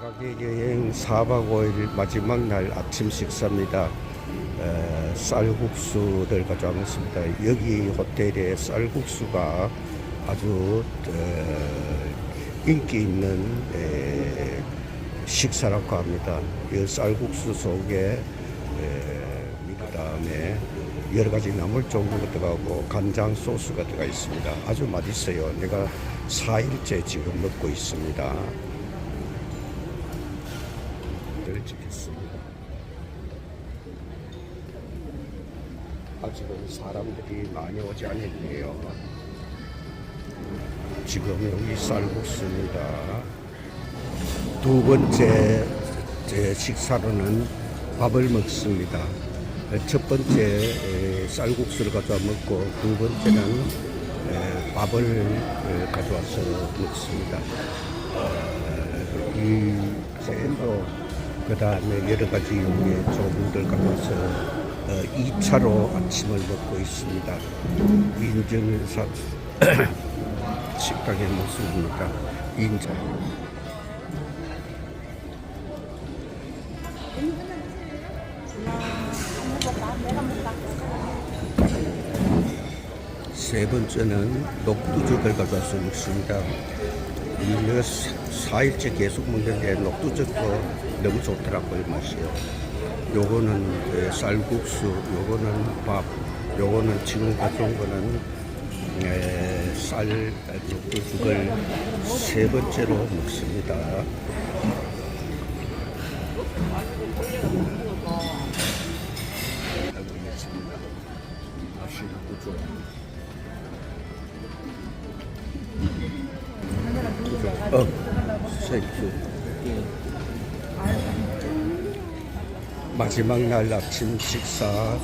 가게 여행 4박 5일 마지막 날 아침 식사입니다. 에, 쌀국수를 가져왔습니다. 여기 호텔의 쌀국수가 아주 에, 인기 있는 에, 식사라고 합니다. 이 쌀국수 속에 그 다음에 여러 가지 나물 종류가 들어가고 간장 소스가 들어가 있습니다. 아주 맛있어요. 내가 4일째 지금 먹고 있습니다. 를 찍겠습니다. 아직은 사람들이 많이 오지 않았네요. 지금 여기 쌀국수입니다. 두 번째 제 식사로는 밥을 먹습니다. 첫 번째 에, 쌀국수를 가져와 먹고 두 번째는 에, 밥을 에, 가져와서 먹습니다. 어, 이 샌도 그 다음에 여러 가지 용의 가져와서 어, 2차로 아침을 먹고 있습니다. 인증사 식당의 모습입니다. 인증. 세 번째는 녹두죽을 가져와서 먹습니다. 이거 4일째 계속 먹는데 녹두죽도 너무 좋더라고요, 맛이요. 요거는 그 쌀국수, 요거는 밥, 요거는 지금 가져온 거는 에, 쌀 녹두죽을 세 번째로 먹습니다. 알겠습니다. 맛이 녹두죽. 어, 쉐이크. 마지막 날 아침 식사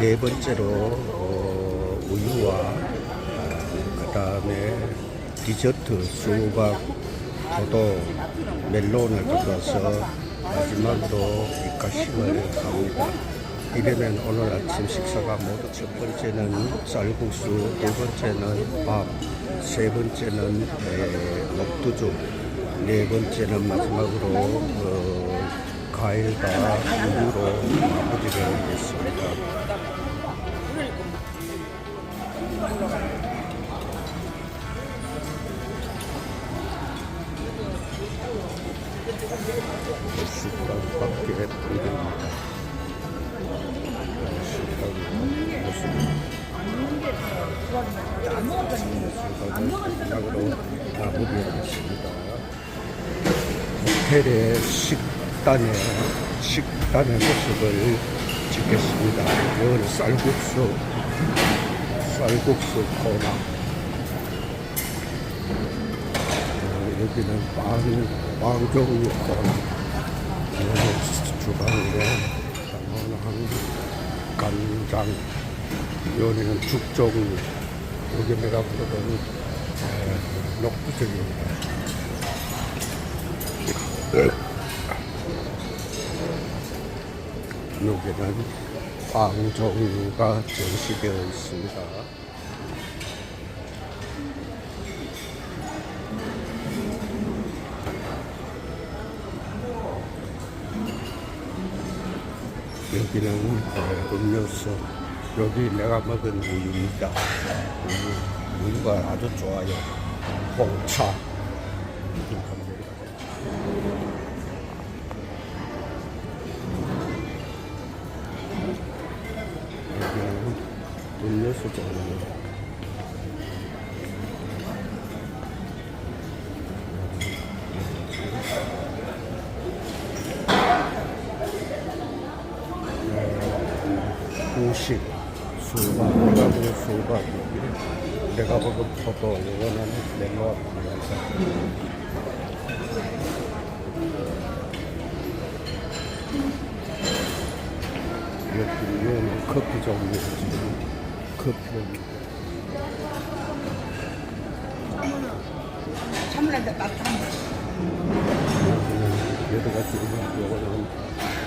네 번째로 어, 우유와 그 다음에 디저트 수박, 포도, 멜론을 가져와서 마지막으로 입가심을 합니다. 이러면 오늘 아침 식사가 모두 첫 번째는 쌀국수, 두 번째는 밥, 세 번째는 에, 녹두죽, 네 번째는 마지막으로 어, 과일과 우유로 마무리를 하겠습니다. 식당 밖에 보입니다. 모습. 마지막으로 마무리하겠습니다. 호텔의 식단의 식단의 모습을 찍겠습니다. 이건 쌀국수, 쌀국수 코너. 어, 여기는 빵, 빵 종류 코너. 여기 주방에 당원한 간장, 여기는 죽 종류. 여기 내가 부르는 에, 녹두죽입니다. 여기는 빵 종류가 전시되어 있습니다. 여기는 어, 음료수. 여기 내가 먹은 우유입니다. 우유, 우유가 아주 좋아요. 홍차. 여기는 음료수 종류. 후식, 수박, 내가 먹은 수박, 내가 먹은 포도, 이거는 멜론, 이거는 커피 종류, 지금 커피 참을한테 따뜻한 여러 가지 요거는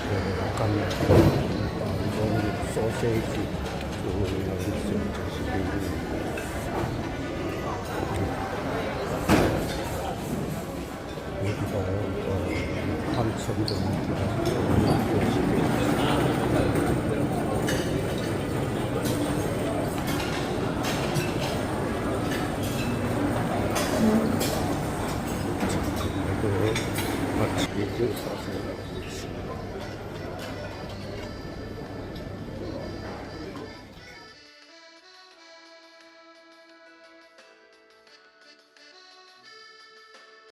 그 약간 빵 종류, 소세지, 이 있는 여기도 어, 선전지가 이거 마치 이제 사서.